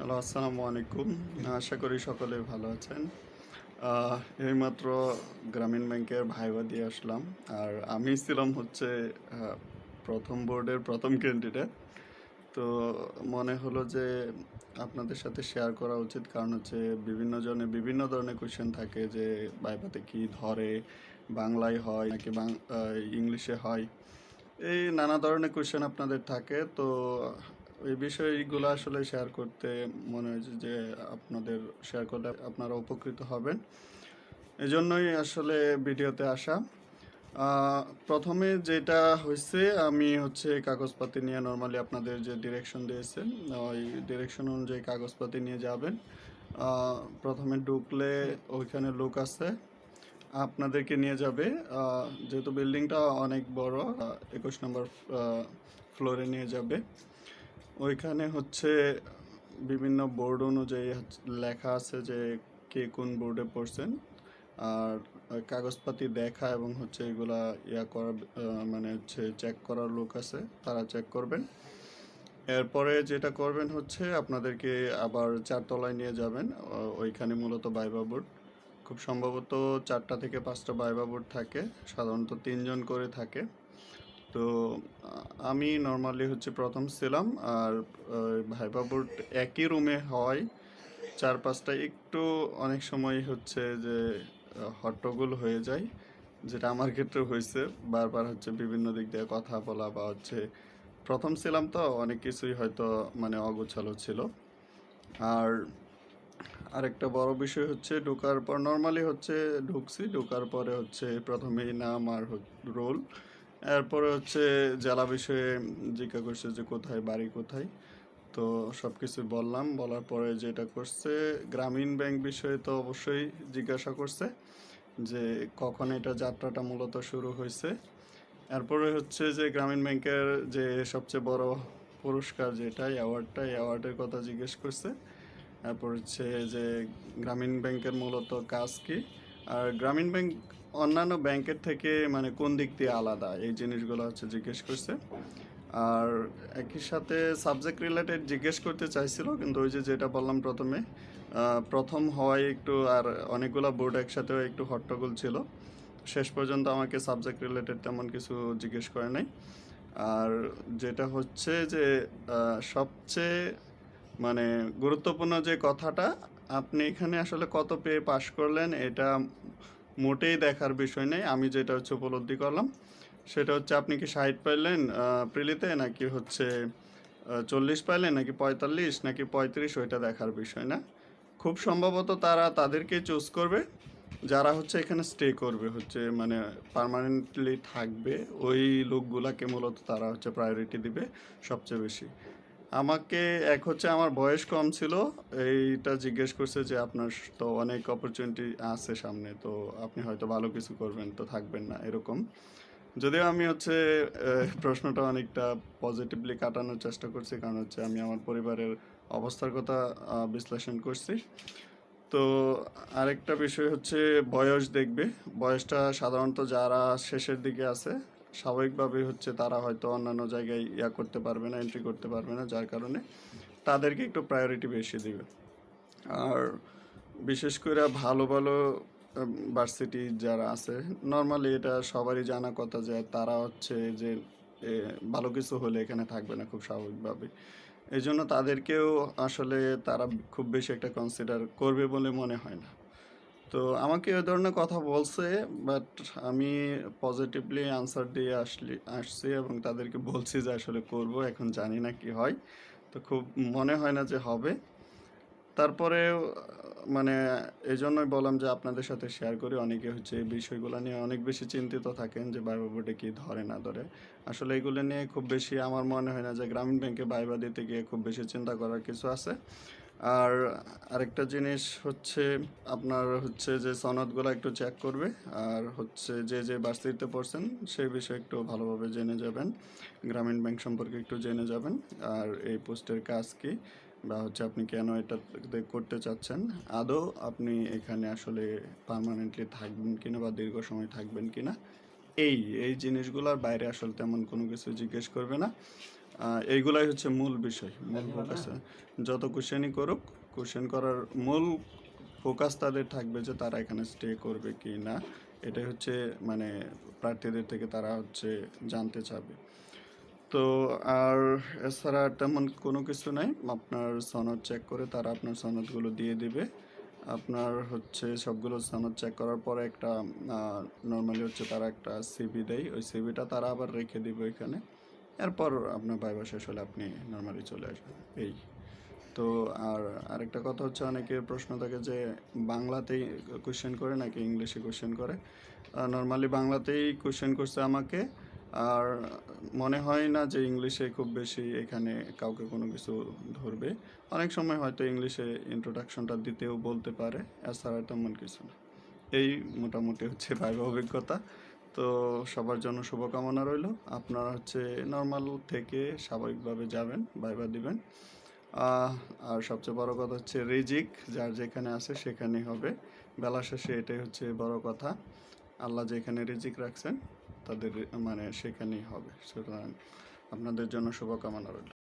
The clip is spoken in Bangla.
হ্যালো, আসসালামু আলাইকুম। আশা করি সকলে ভালো আছেন। এইমাত্র গ্রামীণ ব্যাংকের ভাইবা দিয়ে আসলাম। আর আমি ছিলাম হচ্ছে প্রথম বোর্ডের প্রথম ক্যান্ডিডেট তো মনে হলো যে আপনাদের সাথে শেয়ার করা উচিত। কারণ হচ্ছে বিভিন্ন জনে বিভিন্ন ধরনের কোয়েশ্চেন থাকে যে, ভাইবাতে কি ধরে, বাংলায় হয় নাকি ইংলিশে হয়। এই নানা ধরনের কোয়েশ্চেন আপনাদের থাকে। তো এই বিষয়গুলো আসলে শেয়ার করতে মনে হয়েছে যে আপনাদের শেয়ার করলে আপনারা উপকৃত হবেন। এই জন্যই আসলে ভিডিওতে আসা। প্রথমে যেটা হয়েছে আমি হচ্ছে কাগজপাতি নিয়ে নর্মালি আপনাদের যে ডিরেকশন দিয়েছেন, ওই ডিরেকশন অনুযায়ী কাগজপাতি নিয়ে যাবেন। প্রথমে ঢুকলে ওইখানে লোক আছে, আপনাদেরকে নিয়ে যাবে। যেহেতু বিল্ডিংটা অনেক বড় একুশ নম্বর ফ্লোরে নিয়ে যাবে। ওইখানে হচ্ছে বিভিন্ন বোর্ড অনুযায়ী লেখা আছে যে কে কোন বোর্ডে পড়ছেন। আর কাগজপাতি দেখা এবং হচ্ছে এগুলা ইয়া করা মানে হচ্ছে চেক করার লোক আছে, তারা চেক করবেন। এরপরে যেটা করবেন হচ্ছে আপনাদেরকে আবার চারতলায় নিয়ে যাবেন ওইখানে মূলত বাইবা বোর্ড খুব সম্ভবত চারটা থেকে পাঁচটা বাইবা বোর্ড থাকে, সাধারণত তিনজন করে থাকে। তো, আমি নর্মালি হচ্ছে প্রথম ছিলাম আর ভাইবা বোর্ড একই রুমে হয়। চার পাঁচটা একটু অনেক সময় হচ্ছে যে, হট্টগোল হয়ে যায়, যেটা আমার ক্ষেত্রে হয়েছে। বারবার হচ্ছে বিভিন্ন দিক দিয়ে কথা বলা বা হচ্ছে প্রথম ছিলাম তো, অনেক কিছুই হয়তো মানে অগোছালো ছিল। আর আরেকটা বড় বিষয় হচ্ছে ঢোকার পর নর্মালি হচ্ছে ঢুকছি। ঢোকার পরে হচ্ছে প্রথমেই নাম আর রোল এরপরে হচ্ছে জেলা বিষয়ে জিজ্ঞাসা করছে যে কোথায়, বাড়ি কোথায়? তো সব কিছু বললাম, বলার পরে যেটা করছে, গ্রামীণ ব্যাংক বিষয়ে তো অবশ্যই জিজ্ঞাসা করছে যে কখন এটা যাত্রাটা মূলত শুরু হয়েছে। এরপরে হচ্ছে যে গ্রামীণ ব্যাংকের যে সবচেয়ে বড় পুরস্কার যেটা অ্যাওয়ার্ডটা অ্যাওয়ার্ডের কথা জিজ্ঞেস করছে। তারপর হচ্ছে যে গ্রামীণ ব্যাংকের মূলত কাজ কি? আর গ্রামীণ ব্যাংক অন্যান্য ব্যাংকের থেকে মানে কোন দিক দিয়ে আলাদা? এই জিনিসগুলো হচ্ছে জিজ্ঞেস করছে। আর একই সাথে সাবজেক্ট রিলেটেড জিজ্ঞেস করতে চাইছিল, কিন্তু ওই যে যেটা বললাম প্রথমে প্রথম হওয়ায় একটু আর অনেকগুলো বোর্ড একসাথে হয়ে একটু হট্টগোল ছিল। শেষ পর্যন্ত আমাকে সাবজেক্ট রিলেটেড তেমন কিছু জিজ্ঞেস করে নাই। আর যেটা হচ্ছে যে সবচেয়ে মানে গুরুত্বপূর্ণ যে কথাটা, আপনি এখানে আসলে কত পেয়ে পাশ করলেন, এটা মোটেই দেখার বিষয় নেই। আমি যেটা হচ্ছে উপলব্ধি করলাম, সেটা হচ্ছে আপনি কি ষাট পাইলেন প্রিলিতে, নাকি হচ্ছে চল্লিশ পাইলেন, নাকি পঁয়তাল্লিশ, নাকি পঁয়ত্রিশ, ওইটা দেখার বিষয় না। খুব সম্ভবত তারা তাদেরকে চুজ করবে, যারা হচ্ছে এখানে স্টে করবে, হচ্ছে মানে পার্মানেন্টলি থাকবে, ওই লোকগুলাকে মূলত তারা হচ্ছে প্রায়োরিটি দিবে সবচেয়ে বেশি। আমাকে এক হচ্ছে আমার বয়স কম ছিল, এইটা জিজ্ঞেস করছে যে আপনার তো অনেক অপরচুনিটি আছে সামনে, তো আপনি হয়তো ভালো কিছু করবেন, তো থাকবেন না, এরকম। যদিও আমি হচ্ছে প্রশ্নটা অনেকটা পজিটিভলি কাটানোর চেষ্টা করছি, কারণ হচ্ছে আমি আমার পরিবারের অবস্থার কথা বিশ্লেষণ করছি। তো আরেকটা বিষয় হচ্ছে বয়স দেখবে, বয়সটা সাধারণত যারা শেষের দিকে আছে স্বাভাবিকভাবেই হচ্ছে তারা হয়তো অন্যান্য জায়গায় ইয়া করতে পারবে না এন্ট্রি করতে পারবে না, যার কারণে তাদেরকে একটু প্রায়োরিটি বেশি দিবে। আর বিশেষ করে ভালো ভালো ভার্সিটি যারা আছে নর্মালি এটা সবারই জানা কথা যে তারা হচ্ছে যে ভালো কিছু হলে এখানে থাকবে না খুব স্বাভাবিকভাবে। এই জন্য তাদেরকেও আসলে তারা খুব বেশি একটা কনসিডার করবে বলে মনে হয় না। তো আমাকে ওই ধরনের কথা বলছে বাট আমি পজিটিভলি আনসার দিয়ে আসলি, আসছি এবং তাদেরকে বলছি যে আসলে করব, এখন জানি না কি হয়। তো খুব মনে হয় না যে হবে। তারপরে মানে এই জন্যই বললাম যে আপনাদের সাথে শেয়ার করি। অনেকে হচ্ছে এই বিষয়গুলো নিয়ে অনেক বেশি চিন্তিত থাকেন যে বাইবা বোর্ডে কি ধরে না ধরে। আসলে এগুলো নিয়ে খুব বেশি আমার মনে হয় না যে গ্রামীণ ব্যাংকে বাইবা দিতে গিয়ে খুব বেশি চিন্তা করার কিছু আছে। আর আরেকটা জিনিস হচ্ছে আপনার হচ্ছে যে সনদগুলো একটু চেক করবে, আর হচ্ছে যে যে ভার্সিটিতে পড়ছেন সেই বিষয়ে একটু ভালোভাবে জেনে যাবেন, গ্রামীণ ব্যাংক সম্পর্কে একটু জেনে যাবেন, আর এই পোস্টের কাজ কি বা হচ্ছে আপনি কেন এটা করতে চাচ্ছেন, আদৌ আপনি এখানে আসলে পার্মানেন্টলি থাকবেন কিনা বা দীর্ঘ সময় থাকবেন কিনা এই এই জিনিসগুলোর বাইরে আসলে তেমন কোনো কিছু জিজ্ঞেস করবে না। এইগুলাই হচ্ছে মূল বিষয়। মূল ফোকাস যত কোশ্চেনই করুক কোশ্চেন করার মূল ফোকাস তাদের থাকবে যে তারা এখানে স্টে করবে কি না। এটাই হচ্ছে মানে প্রার্থীদের থেকে তারা হচ্ছে জানতে চাবে। তো আর এছাড়া তেমন কোনো কিছু নাই। আপনার সনদ চেক করে তারা আপনার সনদগুলো দিয়ে দিবে। আপনার হচ্ছে সবগুলো সনদ চেক করার পরে একটা নর্মালি হচ্ছে তারা একটা সিভি দেয়। ওই সিভিটা তারা আবার রেখে দিবে ওইখানে। এরপর আপনার বাইবা শেষ হলে আপনি নর্মালি চলে আসবেন। এই। তো আর আরেকটা কথা হচ্ছে অনেকের প্রশ্ন থাকে যে, বাংলাতেই কোশ্চেন করে নাকি ইংলিশে কোশ্চেন করে? নর্মালি বাংলাতেই কোশ্চেন করছে আমাকে। আর মনে হয় না যে ইংলিশে খুব বেশি এখানে কাউকে কোনো কিছু ধরবে। অনেক সময় হয়তো ইংলিশে ইন্ট্রোডাকশনটা দিতেও বলতে পারে, এছাড়া তেমন কিছু না। এই মোটামুটি হচ্ছে ভাইবা অভিজ্ঞতা। তো সবার জন্য শুভকামনা রইল। আপনারা হচ্ছে নর্মাল থেকে স্বাভাবিকভাবে যাবেন ভাইবা দিবেন। আর সবচেয়ে বড় কথা হচ্ছে রিজিক, যার যেখানে আছে সেখানেই হবে। বেলা শেষে এটাই হচ্ছে বড় কথা। আল্লাহ যেখানে রিজিক রাখছেন তাদের মানে সেখানেই হবে। সুতরাং আপনাদের জন্য শুভকামনা রইল।